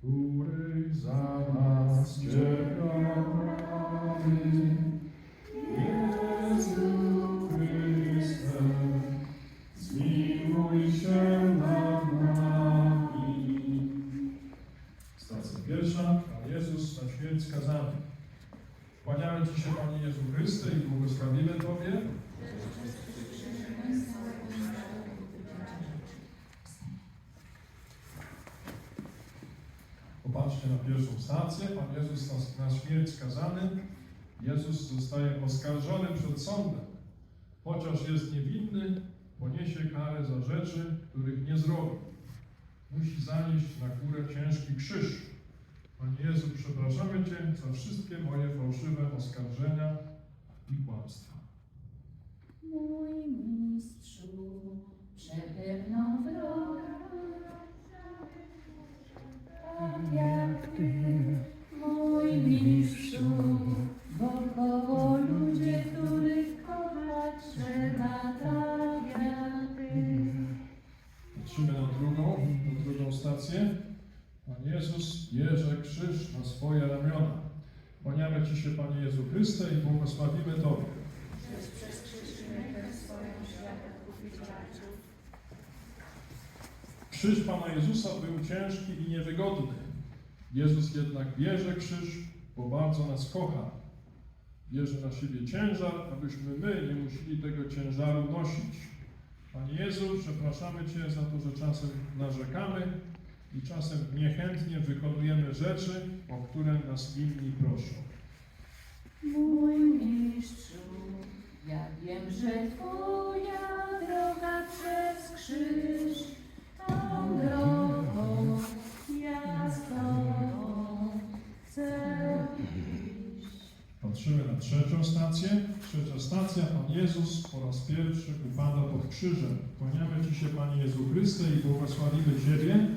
który za nas cierpiał. Popatrzcie na pierwszą stację. Pan Jezus na śmierć skazany. Jezus zostaje oskarżony przed sądem. Chociaż jest niewinny, poniesie karę za rzeczy, których nie zrobił. Musi zanieść na górę ciężki krzyż. Panie Jezu, przepraszamy Cię za wszystkie moje fałszywe oskarżenia i kłamstwa. Mój błogosławimy Tobie. Krzyż Pana Jezusa był ciężki i niewygodny. Jezus jednak bierze krzyż, bo bardzo nas kocha. Bierze na siebie ciężar, abyśmy my nie musieli tego ciężaru nosić. Panie Jezu, przepraszamy Cię za to, że czasem narzekamy i czasem niechętnie wykonujemy rzeczy, o które nas inni proszą. Mój mistrzu, ja wiem, że Twoja droga przez krzyż, tą drogą ja z Tobą chcę iść. Patrzymy na trzecią stację. Trzecia stacja, Pan Jezus po raz pierwszy upada pod krzyżem. Kłaniamy Ci się, Panie Jezu Chryste, i błogosławimy Ciebie.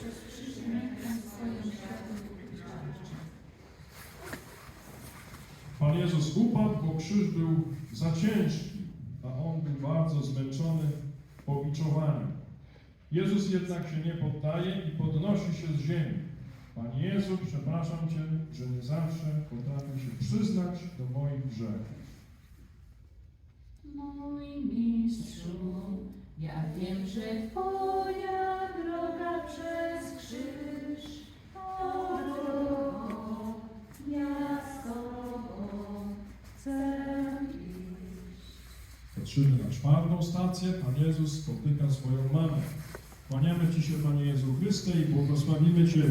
Przez krzyż rękę swoją światło kupić raczył. Pan Jezus upadł, bo krzyż był za ciężki, a On był bardzo zmęczony po. Jezus jednak się nie poddaje i podnosi się z ziemi. Panie Jezu, przepraszam Cię, że nie zawsze potrafię się przyznać do moich grzechów. Mój mistrzu, ja wiem, że Twoja droga przez Patrzymy na czwartą stację. Pan Jezus spotyka swoją mamę. Kłaniamy Ci się, Panie Jezu Chryste, i błogosławimy raczył.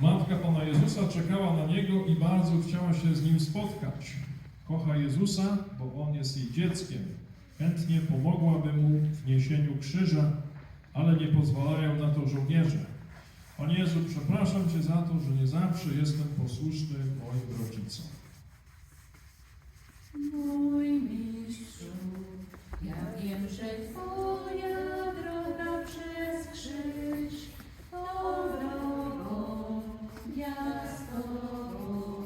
Matka Pana Jezusa czekała na Niego i bardzo chciała się z Nim spotkać. Kocha Jezusa, bo On jest jej dzieckiem. Chętnie pomogłaby Mu w niesieniu krzyża, ale nie pozwalają na to żołnierze. Panie Jezu, przepraszam Cię za to, że nie zawsze jestem posłuszny moim rodzicom. Mój mistrzu, ja wiem, że Twoja droga przez krzyż, tą drogą ja z Tobą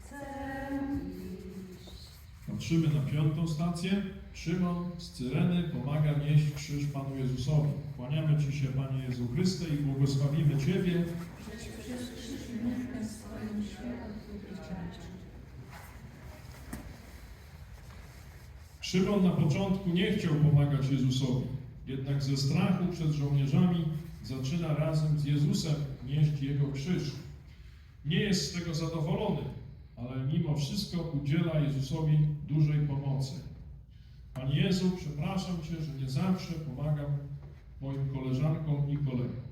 chcę iść. Patrzymy na piątą stację. Szymon z Cyreny pomaga nieść krzyż Panu Jezusowi. Kłaniamy Ci się, Panie Jezu Chryste, i błogosławimy Ciebie, Przez, przez krzyż i rękę swoją światło kupić raczył. Szymon na początku nie chciał pomagać Jezusowi, jednak ze strachu przed żołnierzami zaczyna razem z Jezusem nieść Jego krzyż. Nie jest z tego zadowolony, ale mimo wszystko udziela Jezusowi dużej pomocy. Panie Jezu, przepraszam Cię, że nie zawsze pomagam moim koleżankom i kolegom.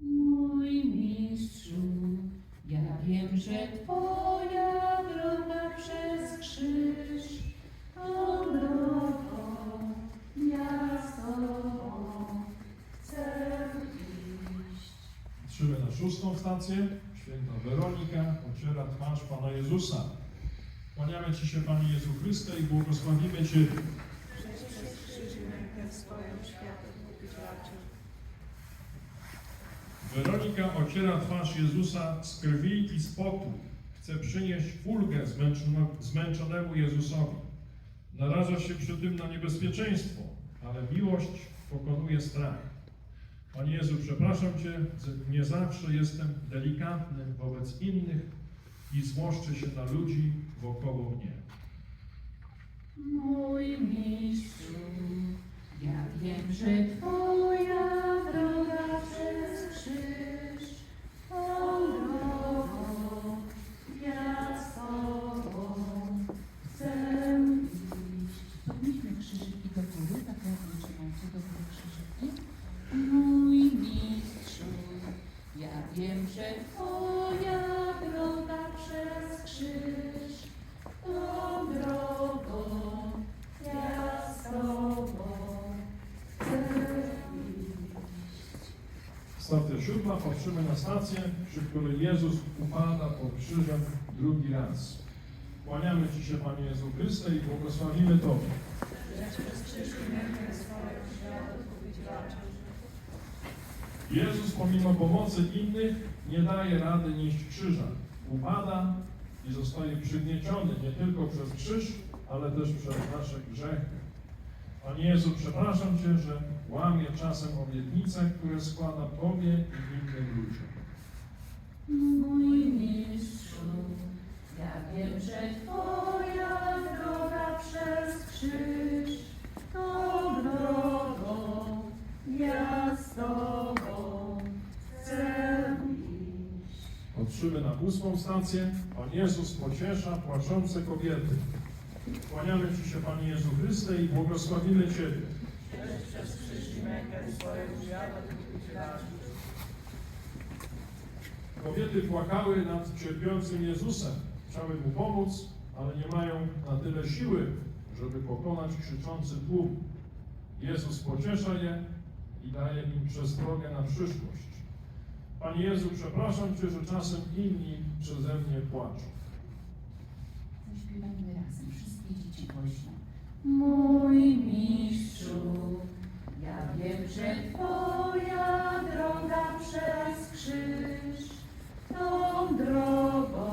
Mój mistrzu, ja wiem, że Twoja droga przez krzyż, tą drogą ja z Tobą chcę iść. Patrzymy na szóstą stację. Święta Weronika ociera twarz Pana Jezusa. Kłaniamy Ci się, Panie Jezu Chryste, i błogosławimy Ciebie. Przez przez krzyż i rękę swoją światło kupić raczył. Weronika ociera twarz Jezusa z krwi i z potu. Chce przynieść ulgę zmęczonemu Jezusowi. Naraża się przy tym na niebezpieczeństwo, ale miłość pokonuje strach. Panie Jezu, przepraszam Cię, nie zawsze jestem delikatny wobec innych i złoszczę się na ludzi wokoło mnie. Mój mistrzu, ja wiem, że Twoja droga przez krzyż, Stacja siódma, patrzymy na stację, przy której Jezus upada pod krzyżem drugi raz. Kłaniamy Ci się, Panie Jezu Chryste, i błogosławimy Tobie. Jezus pomimo pomocy innych nie daje rady nieść krzyża. Upada i zostaje przygnieciony nie tylko przez krzyż, ale też przez nasze grzechy. Panie Jezu, przepraszam Cię, że łamię czasem obietnice, które składa Tobie i innym ludziom. Mój mistrzu, ja wiem, że Twoja droga przez krzyż, tą drogą ja z Tobą chcę iść. Patrzymy na ósmą stację. Pan Jezus pociesza płaczące kobiety. Kłaniamy Ci się, Panie Jezu Chryste, i błogosławimy Ciebie. Przez odkupić raczył. Kobiety płakały nad cierpiącym Jezusem. Chciały mu pomóc, ale nie mają na tyle siły, żeby pokonać krzyczący tłum. Jezus pociesza je i daje im przestrogę na przyszłość. Panie Jezu, przepraszam Cię, że czasem inni przeze mnie płaczą. Zaśpiewajmy razem, wszystkie dzieci głośno. Mój mistrzu, ja wiem, że Twoja droga przez krzyż, tą drogą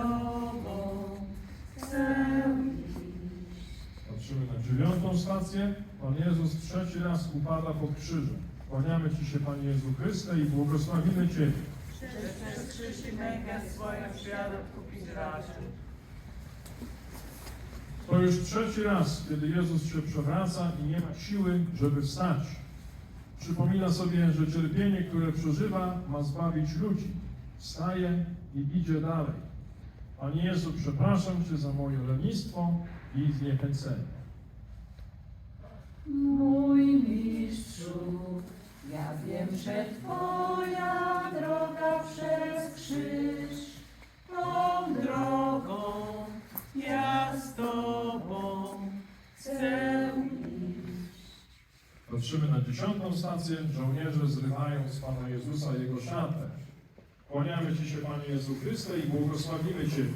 Tobą chcę iść. Patrzymy na dziewiątą stację. Pan Jezus trzeci raz upada pod krzyżem. Kłaniamy Ci się, Panie Jezu Chryste, i błogosławimy Ciebie. Przez krzyż i mękę swoją świat odkupić raczył. To już trzeci raz, kiedy Jezus się przewraca i nie ma siły, żeby wstać. Przypomina sobie, że cierpienie, które przeżywa, ma zbawić ludzi. Wstaje i idzie dalej. Panie Jezu, przepraszam Cię za moje lenistwo i zniechęcenie. Mój mistrzu, ja wiem, że Twoja dziesiątą stację. Żołnierze zrywają z Pana Jezusa Jego szatę. Kłaniamy Ci się, Panie Jezu Chryste, i błogosławimy Ciebie.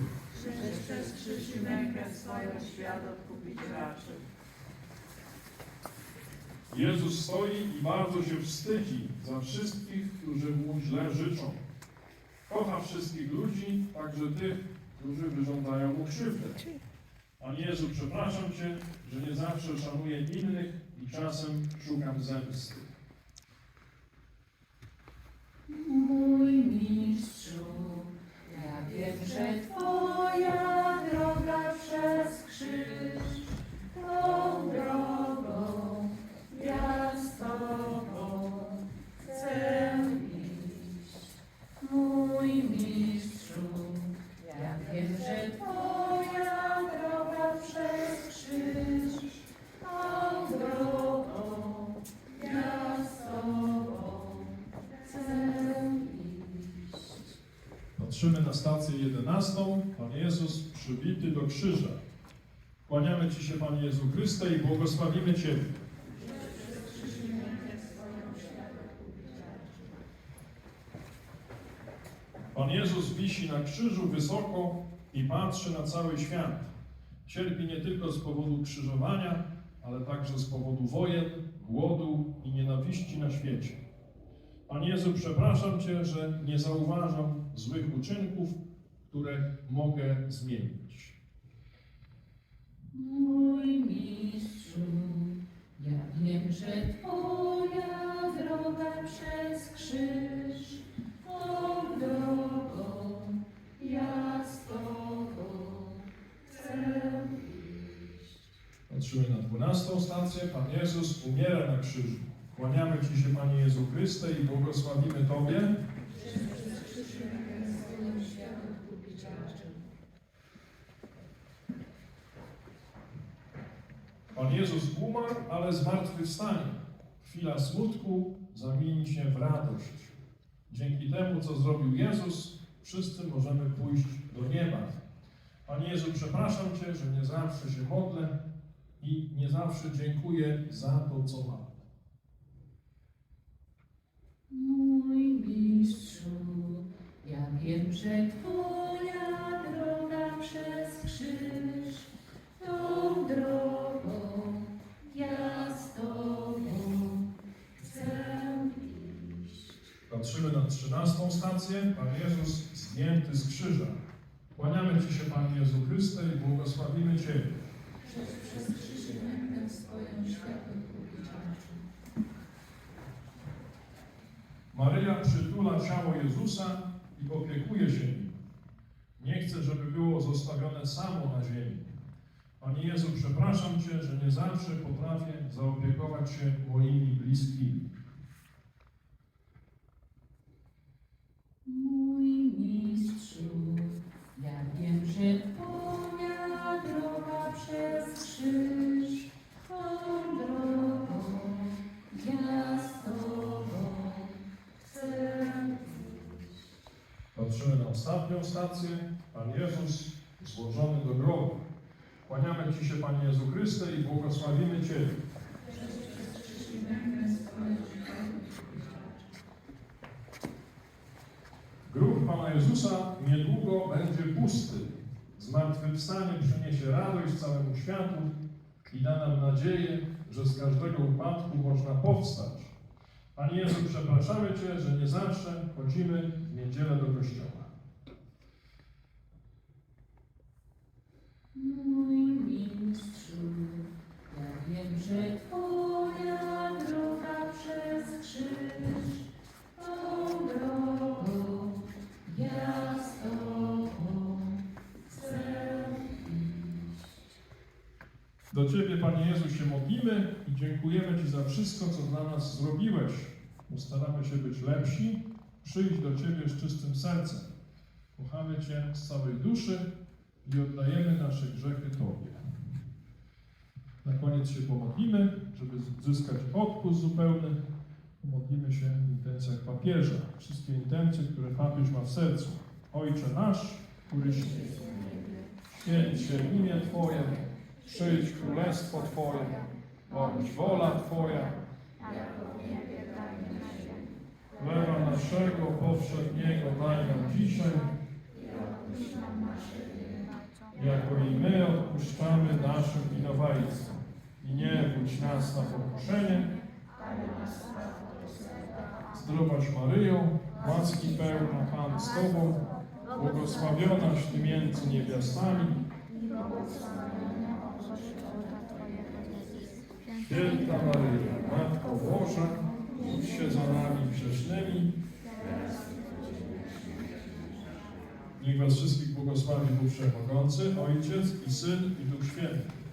Przez krzyż i mękę swoją świat odkupić raczył. Jezus stoi i bardzo się wstydzi za wszystkich, którzy mu źle życzą. Kocha wszystkich ludzi, także tych, którzy wyrządzają mu krzywdę. Panie Jezu, przepraszam Cię, że nie zawsze szanuję innych i czasem szukam zemsty. Mój mistrzu, ja wiem, że Twoja Patrzymy na stację jedenastą. Pan Jezus przybity do krzyża. Kłaniamy Ci się, Panie Jezu Chryste, i błogosławimy Ciebie. Pan Jezus wisi na krzyżu wysoko i patrzy na cały świat. Cierpi nie tylko z powodu krzyżowania, ale także z powodu wojen, głodu i nienawiści na świecie. Panie Jezu, przepraszam Cię, że nie zauważam złych uczynków, które mogę zmienić. Mój mistrzu, ja wiem, że Twoja droga przez krzyż, tą drogą ja z Tobą chcę iść. Patrzymy na dwunastą stację. Pan Jezus umiera na krzyżu. Kłaniamy Ci się, Panie Jezu Chryste, i błogosławimy Tobie. Pan Jezus umarł, ale zmartwychwstanie. Chwila smutku zamieni się w radość. Dzięki temu, co zrobił Jezus, wszyscy możemy pójść do nieba. Panie Jezu, przepraszam Cię, że nie zawsze się modlę i nie zawsze dziękuję za to, co mam. Mój mistrzu, ja wiem, że Twoja droga przez krzyż, tą drogą ja z Tobą chcę iść. Patrzymy na trzynastą stację. Pan Jezus zdjęty z krzyża. Kłaniamy Ci się, Panie Jezu Chryste, i błogosławimy Ciebie. Przez, przez krzyż mękę swoją światło. Maryja przytula ciało Jezusa i opiekuje się nim. Nie chce, żeby było zostawione samo na ziemi. Panie Jezu, przepraszam Cię, że nie zawsze potrafię zaopiekować się moimi bliskimi. Mój mistrzu, stację. Pan Jezus złożony do grobu. Kłaniamy Ci się, Panie Jezu Chryste, i błogosławimy raczył. Grób Pana Jezusa niedługo będzie pusty. Zmartwychwstanie przyniesie radość całemu światu i da nam nadzieję, że z każdego upadku można powstać. Panie Jezu, przepraszamy Cię, że nie zawsze chodzimy w niedzielę do kościoła. Do Ciebie, Panie Jezu, się modlimy i dziękujemy Ci za wszystko, co dla nas zrobiłeś. Postaramy się być lepsi, przyjść do Ciebie z czystym sercem. Kochamy Cię z całej duszy i oddajemy nasze grzechy Tobie. Na koniec się pomodlimy, żeby zyskać odpust zupełny. Pomodlimy się w intencjach papieża. Wszystkie intencje, które papież ma w sercu. Ojcze nasz, któryś święć się imię Twoje, przyjdź królestwo Twoje, bądź wola Twoja. Chleba naszego powszedniego daj nam dzisiaj, jako i my odpuszczamy naszym winowajcom. I nie wódź nas na pokuszenie, zdrowaś Maryjo, łaski pełna Pan z Tobą, błogosławionaś Ty między niewiastami, Święta Maryjo, Matko Boża, módl się za nami grzesznymi. Niech Was wszystkich błogosławi Bóg Wszechmogący, Ojciec i Syn i Duch Święty.